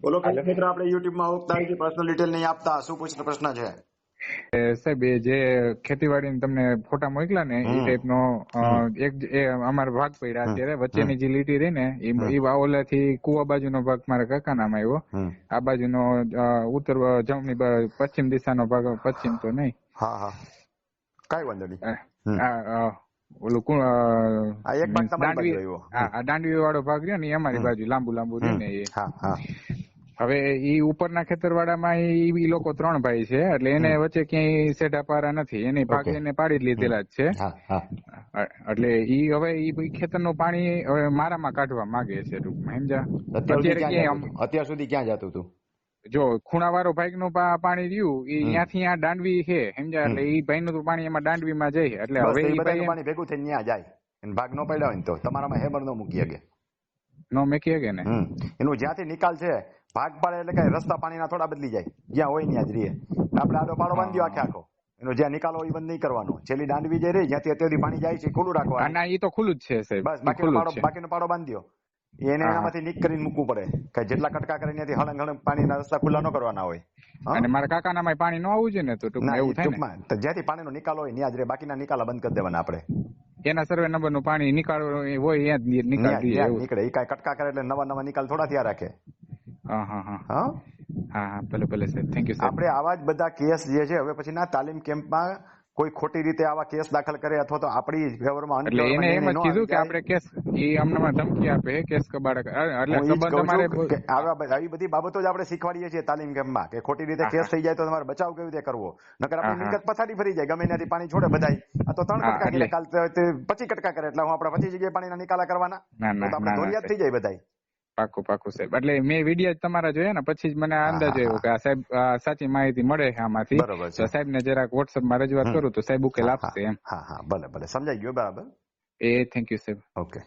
બોલો મિત્ર આપણે યુટ્યુબમાં આવતા હોય પર્સનલ ડિટેલ નહીં આપતા. શું પૂછતો પ્રશ્ન છે. સાહેબ એ જે ખેતીવાડી તમને ફોટા મોકલા ને એ ટાઈપ ટાઈપનો અ, એક અમારો ભાગ પડ્યા અત્યારે વચ્ચેની જે લીટી રહી ને એ વાવોલા થી કુવા બાજુનો ભાગ મારા કાકા નામ આવ્યો આ બાજુનો ઉત્તર જમણી પશ્ચિમ દિશાનો ભાગ પશ્ચિમ તો નહીં. હા હા. કઈ વાંધો નહીં. આ- ઓલું કુ- એક ભાગ તમારી દાંડવી- બાજુ આવ્યો. હા દાંડવી વાળો ભાગ રહ્યો ને એ અમારી બાજુ લાંબુ લાંબુ રહે ને એ. હા હા. હવે ઈ ઉપરના ખેતરવાડામાં ઈ ઈ લોકો ત્રણ ભાઈ છે એટલે એને વચ્ચે ક્યાંય સેઢાપારા નથી. એને પાક એને પાડી લીધેલા જ છે. એટલે ઈ હવે ઈ ખેતરનું પાણી હવે મારામાં કાઢવા માંગે છે ટૂંકમાં સમજા અત્યાર સુધી ક્યાં જતું હતું? જો ખૂણાવાળો ભાઈ નું પાણી રહ્યું ઈ ત્યાંથી આ દાંડવી છે સમજા એટલે ઈ ભાઈ નું પાણી એમાં દાંડવીમાં જાય. એટલે હવે એ પાણી ભેગું થઈને ત્યાં જાય. ભાગ નો પડ્યા હોય તો. તમારામાં હેમર નો મૂકી શકે નો મેકી કે ને એનો જ્યાંથી નિકાલ છે ભાગ પાડે એટલે કઈ રસ્તા પાણીના થોડા બદલી જાય. જ્યાં હોય ત્યાં જ રહીએ. આપણે આડો પાડો બાંધ્યો આખે આખો. એનો જ્યાં નિકાલ હોય બંધ નહીં કરવાનો. છેલ્લી દાંડવી જે રહી જ્યાંથી અત્યારથી પાણી જાય છે ખુલ્લું આ રાખવાનું. ના એ તો ખુલ્લું જ છે સાહેબ. બસ બાકીનો પાડો બાકીનો પાડો બાંધ્યો એને. એનામાંથી નીક કરીને મૂકવું પડે. કે જેટલા કટકા કરે ત્યાંથી હળંગ હળંગ પાણીના રસ્તા ખુલ્લા ન કરવાના હોય. અને મારા કાકાનામાં પાણી ન આવવું જોઈએ ને તો ટૂંકમાં એવું થાય ને? જ્યાંથી પાણીનો નિકાલ હોય ત્યાં જ રહે. બાકીના નિકાલા બંધ કરી દેવાના આપણે. એના સર્વે નંબરનું પાણી નીકાળ હોય ત્યાં દઈએ નીકળે એ કાંઈ કટકા કરે એટલે નવા નવા નિકાલ થોડા થયા રાખે. હા હા હા. હા? ભલે ભલે સાહેબ. થેન્ક યુ આપણે આવા જ બધા કેસ જે છે હવે પછીના તાલીમ કેમ્પમાં કોઈ ખોટી રીતે આવા કેસ દાખલ કરે અથવા તો આપણી ફેવરમાં એટલે એને એમ કીધું કે આપણે કેસ એ અમને ધમકી આપે કેસ કબાડ. એટલે સંબંધ અમારે આવી બધી બાબતો જ આપણે શીખવાડીએ છીએ તાલીમ કેમ્પમાં કે ખોટી રીતે કેસ થઈ જાય તો તમારે બચાવ કેવી રીતે કરવો? નકર આપણે મિલકત પથારી ફરી જાય ગમે ત્યાંથી પાણી છોડે બધાય. આ તો ત્રણ કટકા કાલ પચી કટકા કરે એટલે હું આપણે પચી જગ્યાએ પાણીના નિકાલા કરવાના? તો આપણે ધોરિયાત થઈ જાય બધાય. પાકું પાકું સાહેબ. એટલે મેં વીડિયો તમારા જોયા ને પછી જ મને અંદાજ આવ્યો કે આ સાહેબ સાચી માહિતી મળે છે આમાંથી. તો સાહેબ ને જરાક વોટ્સઅપમાં રજૂઆત કરું તો સાહેબ ઉકેલ આપશે એમ. હા હા ભલે ભલે. સમજાઈ ગયો બરાબર? એ થેન્ક યુ સાહેબ. ઓકે